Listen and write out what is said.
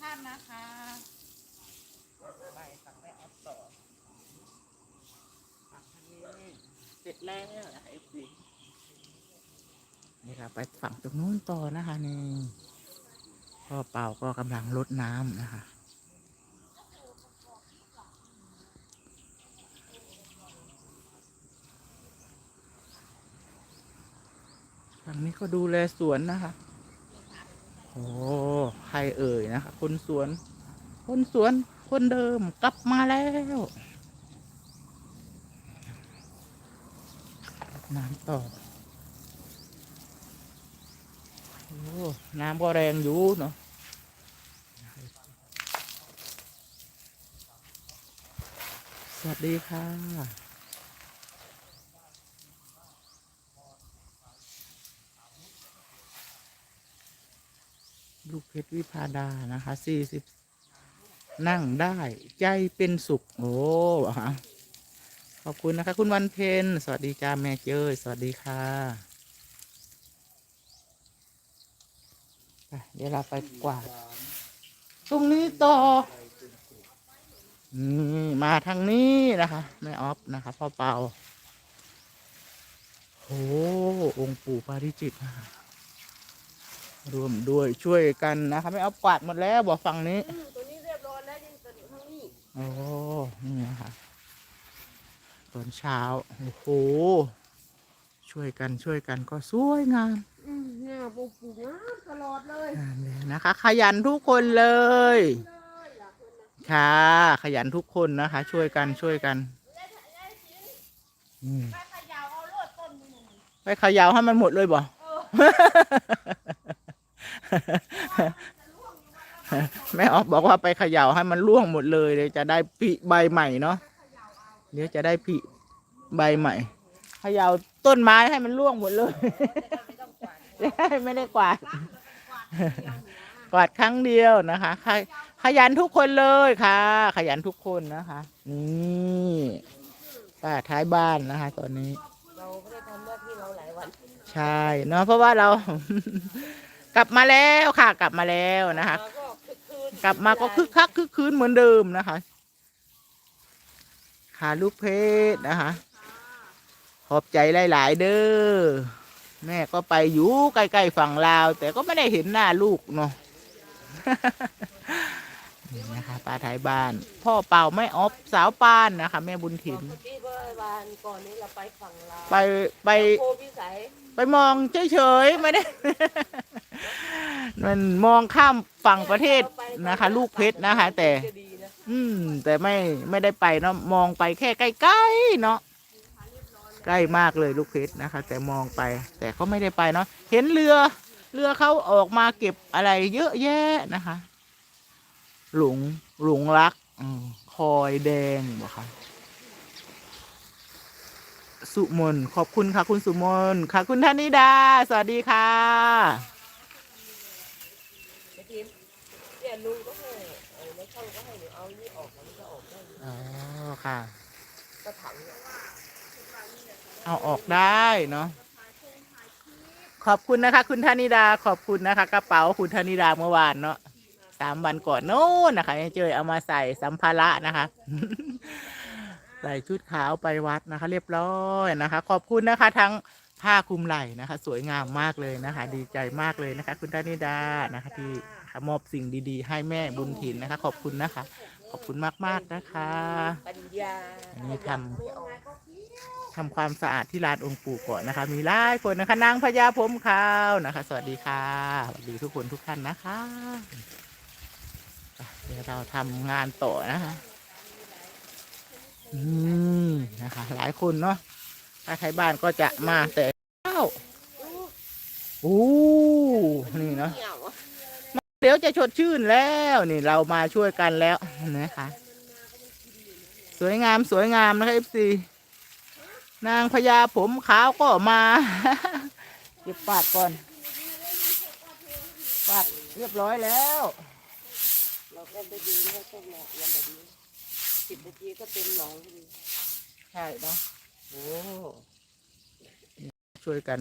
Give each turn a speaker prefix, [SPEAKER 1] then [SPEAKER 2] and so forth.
[SPEAKER 1] ท่านนะคะไปฝั่งแม่ออฟต่อฝั่งทางนี้เสร็จแล้วนะคะเอฟซีนี่เราไปฝั่งตรงนู้นต่อนะคะนี่พ่อเป่าก็กำลังลดน้ำนะคะฝั่งนี้ก็ดูแลสวนนะคะโอ้ใครเอ่ยนะคะคนสวน คนสวนคนเดิมกลับมาแล้วน้ำต่อโอ้น้ำก็แรงอยู่เนาะสวัสดีค่ะ ลูกเพชรวิพาดานะคะสี่สิบนั่งได้ใจเป็นสุข โอ้ขอบคุณนะคะ คุณวันเพนสวัสดีจ้าแม่เจ้ยสวัสดีค่ะเดี๋ยวเราไปกวาดตรงนี้ต่อนี่มาทางนี้นะคะแม่ออฟนะคะพ่อเปาโอ้องค์ปู่ปาริจิตนะคะ รวมด้วยช่วยกันนะครับไม่เอากวาดหมดแล้วบอกฝั่งนี้
[SPEAKER 2] อืมตัวนี้เรียบร้อยแล้วยังตัวข้างนี้
[SPEAKER 1] โอ้นี่นะคะตอนเช้าโอ้โหช่วยกันช่วยกันก็สวยงาม
[SPEAKER 2] อืมเนี่ยปลูกปลูกงามตลอดเลย
[SPEAKER 1] งามเลยนะคะ ขยันทุกคนเลย
[SPEAKER 2] เลยอยากเห็นนะ
[SPEAKER 1] ค่ะ ขยันทุกคนนะคะ ช่วยกันช่วยกันอืม
[SPEAKER 2] ถ้าขยาวเอาโลดต้นนี่
[SPEAKER 1] ไปเขยาวให้มันหมดเลยบ่
[SPEAKER 2] เออ
[SPEAKER 1] แม่ออฟบอกว่าไปเขย่าให้มันร่วงหมดเลยเดี๋ยวจะได้ปีใบใหม่เนาะเดี๋ยวจะได้ปีใบใหม่เขย่าต้นไม้ให้มันร่วงหมดเลยไม่ได้กวาดกวาดครั้งเดียวนะคะขยขยันทุกคนเลยค่ะ ขยันทุกคนนะคะ นี่ป้าท้ายบ้านนะคะ ตอนนี้
[SPEAKER 2] เราไม่ได้ทำหน้าที่เราหลายวัน
[SPEAKER 1] ใช่เนาะเพราะว่าเรา กลับมาแล้วค่ะกลับมาแล้วนะคะ
[SPEAKER 2] มาก็คึกคืน
[SPEAKER 1] กลับมาก็คึกคักคึกคืนเหมือนเดิมนะคะค่ะลูกเพชรนะคะ ขอบใจหลาย ๆ เด้อแม่ก็ไปอยู่ใกล้ ๆ ฝั่งลาว แต่ก็ไม่ได้เห็นหน้าลูกเนาะนี่นะคะป้าท้ายบ้าน พ่อเป่าไม่ออฟสาวป้านนะคะ แม่บุญถิ่น
[SPEAKER 2] เมื่อกี้เมื่อวานก่อนนี้เราไปฝั่งลาว
[SPEAKER 1] ไปไป
[SPEAKER 2] โพพิสัย
[SPEAKER 1] ไปมองเฉยๆไม่ได้ มันมองข้ามฝั่งประเทศนะคะ ลูกเพชรนะคะ แต่ อืม แต่ไม่ไม่ได้ไปเนาะมองไปแค่ใกล้ๆเนาะใกล้มากเลยลูกเพชรนะคะ แต่มองไป แต่ก็ไม่ได้ไปเนาะเห็นเรือ เรือเขาออกมาเก็บอะไร เยอะแยะนะคะ หลงหลงรักอคอยแดงบอกค่ะสุมนขอบคุณค่ะ คุณสุมนค่ะ คุณธนิดา สวัสดีค่ะ
[SPEAKER 2] อกี้เนี่ยลุงก็ให้เออในช่องก็ให้หนูเอานี่ออกมันก็ออกได้
[SPEAKER 1] อ๋อค่ะ
[SPEAKER 2] กระถังเนี่ย
[SPEAKER 1] เอาออกได้เนาะขอบคุณนะคะ คุณธนิดาขอบคุณนะคะ กระเป๋าคุณธนิดาเมื่อวานเนาะสามวันก่อนโน้นนะคะเจยเอามาใส่สัมภาระนะคะ ใส่ชุดขาวไปวัดนะคะ เรียบร้อยนะคะ ขอบคุณนะคะทั้ง ผ้าคลุมไหล่นะคะ สวยงามมากเลยนะคะ ดีใจมากเลยนะคะ คุณธนิดานะคะ ที่มอบสิ่งดีๆ ให้แม่บุญถิ่นนะคะ ขอบคุณนะคะ ขอบคุณมากๆนะคะ
[SPEAKER 2] ปัญญา
[SPEAKER 1] อันนี้ทำทำความสะอาดที่ลานองค์ปู่ก่อนนะคะ มีหลายคนนะคะนางพญาผมขาวนะคะ สวัสดีค่ะสวัสดีทุกคนทุกท่านนะคะเดี๋ยวเราทำงานต่อนะคะ อืมนะคะ หลายคนเนาะ ถ้าใครบ้านก็จะมาแต่เช้าโอ้นี่เนาะ
[SPEAKER 2] เหี่ยวอะ
[SPEAKER 1] เดี๋ยวจะชดชื่นแล้วนี่เรามาช่วยกันแล้วนะคะสวยงามสวยงามนะคะเอฟซีนางพญาผมขาวก็มาเก็บปาดก่อนปาดเรียบร้อยแล้ว
[SPEAKER 2] เราก็ไปดูให้ต้นหนอนแบบนี้สิบนาทีก็เป็นหนองพอดี
[SPEAKER 1] ใช่เนาะ โอ้ช่วยกัน